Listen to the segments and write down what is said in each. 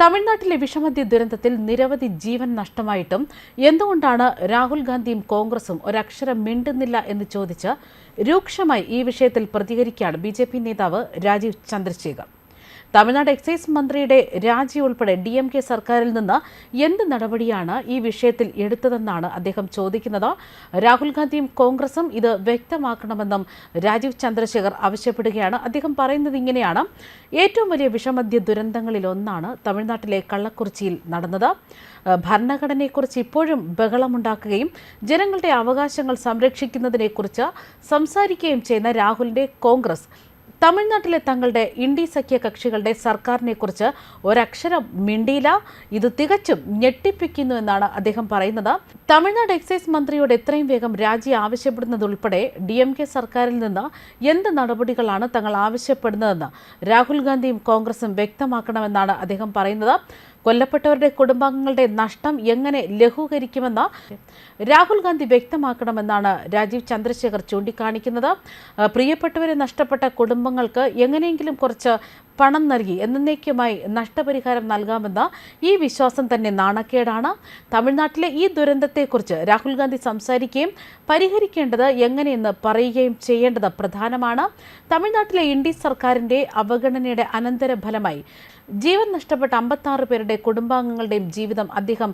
തമിഴ്നാട്ടിലെ വിഷമദ്യ ദുരന്തത്തിൽ നിരവധി ജീവൻ നഷ്ടമായിട്ടും എന്തുകൊണ്ടാണ് രാഹുൽ ഗാന്ധിയും കോൺഗ്രസും ഒരക്ഷരം മിണ്ടുന്നില്ല എന്ന് ചോദിച്ച് രൂക്ഷമായി ഈ വിഷയത്തിൽ പ്രതികരിക്കുകയാണ് ബി നേതാവ് രാജീവ് ചന്ദ്രശേഖർ. തമിഴ്നാട് എക്സൈസ് മന്ത്രിയുടെ രാജി ഉൾപ്പെടെ ഡി എം കെ സർക്കാരിൽ നിന്ന് എന്ത് നടപടിയാണ് ഈ വിഷയത്തിൽ എടുത്തതെന്നാണ് അദ്ദേഹം ചോദിക്കുന്നത്. രാഹുൽ ഗാന്ധിയും കോൺഗ്രസും ഇത് വ്യക്തമാക്കണമെന്നും രാജീവ് ചന്ദ്രശേഖർ ആവശ്യപ്പെടുകയാണ്. അദ്ദേഹം പറയുന്നത് ഇങ്ങനെയാണ്. ഏറ്റവും വലിയ വിഷമദ്യ ദുരന്തങ്ങളിലൊന്നാണ് തമിഴ്നാട്ടിലെ കള്ളക്കുറിച്ചിയിൽ നടന്നത്. ഭരണഘടനയെക്കുറിച്ച് ഇപ്പോഴും ബഹളമുണ്ടാക്കുകയും ജനങ്ങളുടെ അവകാശങ്ങൾ സംരക്ഷിക്കുന്നതിനെക്കുറിച്ച് സംസാരിക്കുകയും ചെയ്യുന്ന രാഹുലിന്റെ കോൺഗ്രസ് തമിഴ്നാട്ടിലെ തങ്ങളുടെ ഇൻഡി സഖ്യ കക്ഷികളുടെ സർക്കാരിനെക്കുറിച്ച് ഒരക്ഷരം മിണ്ടിയില്ല. ഇത് തികച്ചും ഞെട്ടിപ്പിക്കുന്നു എന്നാണ് അദ്ദേഹം പറയുന്നത്. തമിഴ്നാട് എക്സൈസ് മന്ത്രിയോട് എത്രയും വേഗം രാജി ആവശ്യപ്പെടുന്നതുൾപ്പെടെ ഡി എം കെ സർക്കാരിൽ നിന്ന് എന്ത് നടപടികളാണ് തങ്ങൾ ആവശ്യപ്പെടുന്നതെന്ന് രാഹുൽ ഗാന്ധിയും കോൺഗ്രസും വ്യക്തമാക്കണമെന്നാണ് അദ്ദേഹം പറയുന്നത്. കൊല്ലപ്പെട്ടവരുടെ കുടുംബാംഗങ്ങളുടെ നഷ്ടം എങ്ങനെ ലഘൂകരിക്കുമെന്ന് രാഹുൽ ഗാന്ധി വ്യക്തമാക്കണമെന്നാണ് രാജീവ് ചന്ദ്രശേഖർ ചൂണ്ടിക്കാണിക്കുന്നത്. പ്രിയപ്പെട്ടവരെ നഷ്ടപ്പെട്ട കുടുംബങ്ങൾക്ക് എങ്ങനെയെങ്കിലും കുറച്ച് പണം നൽകി എന്നേക്കുമായി നഷ്ടപരിഹാരം നൽകാമെന്ന ഈ വിശ്വാസം തന്നെ നാണക്കേടാണ്. തമിഴ്നാട്ടിലെ ഈ ദുരന്തത്തെക്കുറിച്ച് രാഹുൽ ഗാന്ധി സംസാരിക്കുകയും പരിഹരിക്കേണ്ടത് എങ്ങനെയെന്ന് പറയുകയും ചെയ്യേണ്ടത് പ്രധാനമാണ്. തമിഴ്നാട്ടിലെ ഇൻഡി സർക്കാരിന്റെ അവഗണനയുടെ അനന്തരഫലമായി ജീവൻ നഷ്ടപ്പെട്ട അമ്പത്താറ് പേരുടെ കുടുംബാംഗങ്ങളുടെയും ജീവിതം അദ്ദേഹം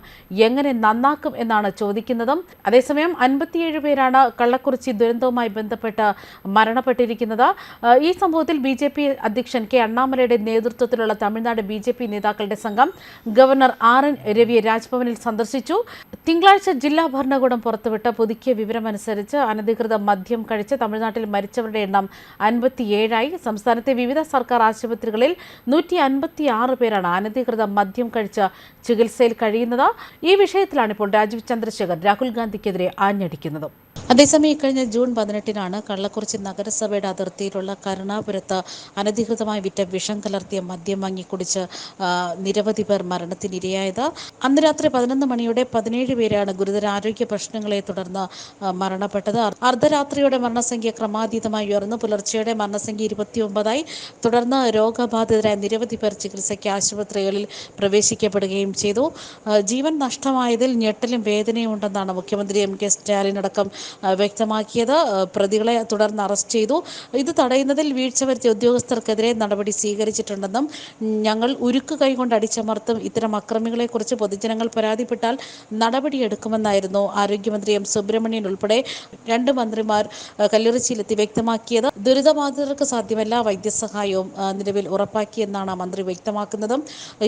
എങ്ങനെ നന്നാക്കും എന്നാണ് ചോദിക്കുന്നതും. അതേസമയം അൻപത്തിയേഴ് പേരാണ് കള്ളക്കുറിച്ചി ദുരന്തവുമായി ബന്ധപ്പെട്ട് മരണപ്പെട്ടിരിക്കുന്നത്. ഈ സംഭവത്തിൽ ബി അധ്യക്ഷൻ കെ അണ്ണാമലയുടെ നേതൃത്വത്തിലുള്ള തമിഴ്നാട് ബി ജെ പി നേതാക്കളുടെ സംഘം ഗവർണർ ആർ എൻ രവിയെ രാജ്ഭവനിൽ സന്ദർശിച്ചു. തിങ്കളാഴ്ച ജില്ലാ ഭരണകൂടം പുറത്തുവിട്ട പുതുക്കിയ വിവരമനുസരിച്ച് അനധികൃത മദ്യം കഴിച്ച് തമിഴ്നാട്ടിൽ മരിച്ചവരുടെ എണ്ണം അൻപത്തിയേഴായി. സംസ്ഥാനത്തെ വിവിധ സർക്കാർ ആശുപത്രികളിൽ നൂറ്റി അൻപത്തിയാറ് പേരാണ് അനധികൃത മദ്യം കഴിച്ച് ചികിത്സയിൽ കഴിയുന്നത്. ഈ വിഷയത്തിലാണ് ഇപ്പോൾ രാജീവ് ചന്ദ്രശേഖർ രാഹുൽ ഗാന്ധിക്കെതിരെ ആഞ്ഞടിക്കുന്നത്. അതേസമയം ഇക്കഴിഞ്ഞ ജൂൺ പതിനെട്ടിനാണ് കള്ളക്കുറിച്ചി നഗരസഭയുടെ അതിർത്തിയിലുള്ള കരുണാപുരത്ത് അനധികൃതമായി വിറ്റ വിഷം കലർത്തിയ മദ്യം വാങ്ങിക്കുടിച്ച് നിരവധി പേർ മരണത്തിനിരയായത്. അന്ന് രാത്രി പതിനൊന്ന് മണിയോടെ പതിനേഴ് പേരാണ് ഗുരുതര ആരോഗ്യ പ്രശ്നങ്ങളെ തുടർന്ന് മരണപ്പെട്ടത്. അർദ്ധരാത്രിയോടെ മരണസംഖ്യ ക്രമാതീതമായി ഉയർന്നു. പുലർച്ചെയുടെ മരണസംഖ്യ ഇരുപത്തിയൊമ്പതായി. തുടർന്ന് രോഗബാധിതരായ നിരവധി പേർ ചികിത്സയ്ക്ക് ആശുപത്രികളിൽ പ്രവേശിക്കപ്പെടുകയും ചെയ്തു. ജീവൻ നഷ്ടമായതിൽ ഞെട്ടലും വേദനയും ഉണ്ടെന്നാണ് മുഖ്യമന്ത്രി എം കെ സ്റ്റാലിൻ അടക്കം വ്യക്തമാക്കിയത്. പ്രതികളെ തുടർന്ന് അറസ്റ്റ് ചെയ്തു. ഇത് തടയുന്നതിൽ വീഴ്ച വരുത്തിയ ഉദ്യോഗസ്ഥർക്കെതിരെ നടപടി സ്വീകരിച്ചിട്ടുണ്ടെന്നും ഞങ്ങൾ ഉരുക്ക് കൈകൊണ്ട് അടിച്ചമർത്തും ഇത്തരം അക്രമികളെക്കുറിച്ച് പൊതുജനങ്ങൾ പരാതിപ്പെട്ടാൽ നടപടിയെടുക്കുമെന്നായിരുന്നു ആരോഗ്യമന്ത്രി എം സുബ്രഹ്മണ്യൻ ഉൾപ്പെടെ രണ്ട് മന്ത്രിമാർ കല്ലുറിച്ചിയിലെത്തി വ്യക്തമാക്കിയത്. ദുരിതബാധിതർക്ക് സാധ്യമല്ല വൈദ്യസഹായവും നിലവിൽ ഉറപ്പാക്കിയെന്നാണ് മന്ത്രി വ്യക്തമാക്കുന്നതും.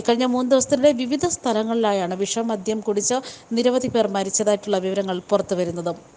കഴിഞ്ഞ മൂന്ന് ദിവസത്തിനിടെ വിവിധ സ്ഥലങ്ങളിലായാണ് വിഷമദ്യം കുടിച്ച് നിരവധി പേർ മരിച്ചതായിട്ടുള്ള വിവരങ്ങൾ പുറത്തുവരുന്നതും.